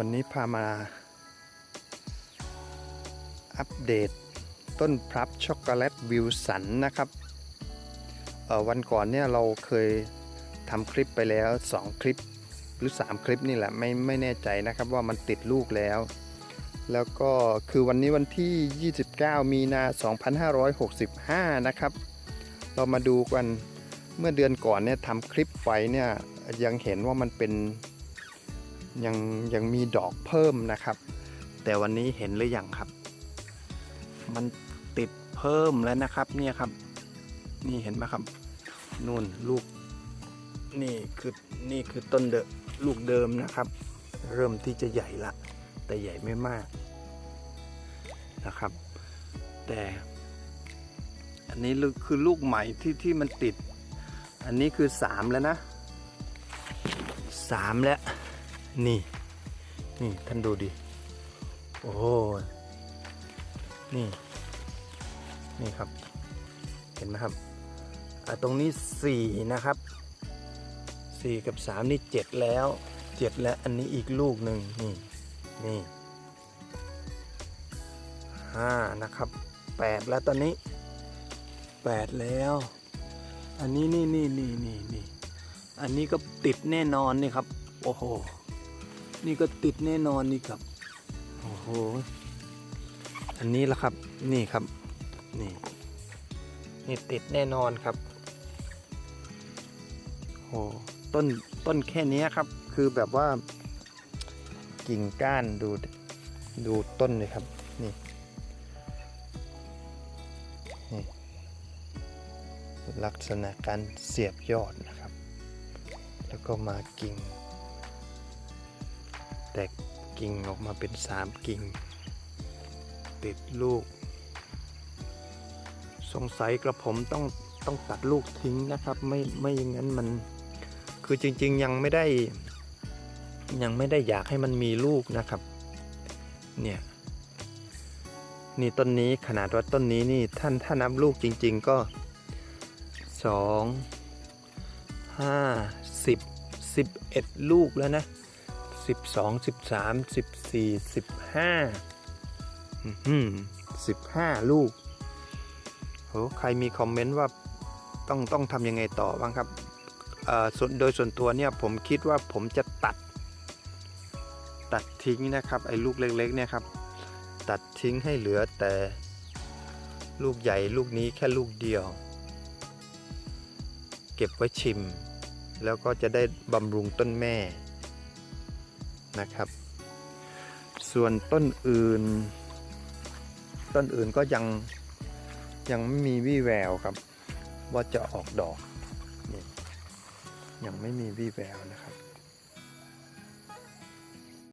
วันนี้พามา อัปเดตต้นพลับช็อกโกแลตวิวสันนะครับวันก่อนเนี่ยเราเคยทำคลิปไปแล้ว 2 คลิปหรือ 3 คลิปนี่แหละไม่ไม่แน่ใจนะครับว่ามันติดลูกแล้ว แล้วก็คือวันนี้วันที่ 29 มีนา 2565 นะครับ เรามาดูกันเมื่อเดือนก่อนเนี่ยทำคลิปไว้เนี่ยยังเห็นว่ามันเป็น ยังยังมีดอกเพิ่มนะครับ แต่วันนี้เห็นหรือยังครับ มันติดเพิ่มแล้วนะครับเนี่ยครับ นี่เห็นไหมครับนู่นลูก นี่คือนี่คือต้นเดอะลูกเดิมนะครับ เริ่มที่จะใหญ่ละ แต่ใหญ่ไม่มากนะครับ แต่อันนี้คือลูกใหม่ที่ที่มันติด อันนี้คือสามแล้วนะสามแล้ว นี่ นี่ท่านดูดิ โอ้โหนี่ นี่ครับ เห็นไหมครับอะตรงนี้สี่นะครับสี่กับสามนี่เจ็ดแล้วเจ็ดแล้วอันนี้อีกลูกหนึ่งนี่ นี่ห้านะครับแปดแล้วตอนนี้แปดแล้ว อันนี้นี่นี่นี่นี่นี่อันนี้ก็ติดแน่นอนนี่ครับ โอ้โห นี่ก็ติดแน่นอนนี่ครับ โอ้โห อันนี้ละครับ นี่ครับ นี่ นี่ติดแน่นอนครับ โอ้ต้นต้นแค่นี้ครับ คือแบบว่า กิ่งก้านดูดูต้นเลยครับ นี่ นี่ ลักษณะการเสียบยอดนะครับ แล้วก็มากิ่ง แตกกิ่งออกมาเป็นสามกิ่ง ติดลูก สงสัยกระผมต้องต้องตัดลูกทิ้งนะครับ ไม่ไม่อย่างนั้นมันคือจริง ๆ ยังไม่ได้ ยังไม่ได้อยากให้มันมีลูกนะครับ เนี่ยนี่ต้นนี้ขนาดว่าต้นนี้นี่ท่านถ้านับลูกจริง ๆ ก็สองห้าสิบสิบเอ็ดลูกแล้วนะ สิบสองสิบสามสิบสี่สิบห้าสิบห้าลูกโหใครมีคอมเมนต์ว่าต้องต้องทำยังไงต่อบ้างครับเอ่อส่วนโดยส่วนตัวเนี่ยผมคิดว่าผมจะตัด ตัดทิ้งนะครับ ไอ้ลูกเล็ก ๆ เนี่ยครับ ตัดทิ้งให้เหลือแต่ลูกใหญ่ลูกนี้แค่ลูกเดียว เก็บไว้ชิม แล้วก็จะได้บำรุงต้นแม่ นะครับ ส่วนต้นอื่น ต้นอื่นก็ยังยังไม่มีวี่แววครับ ว่าจะออกดอกนี่ยังไม่มีวี่แววนะครับ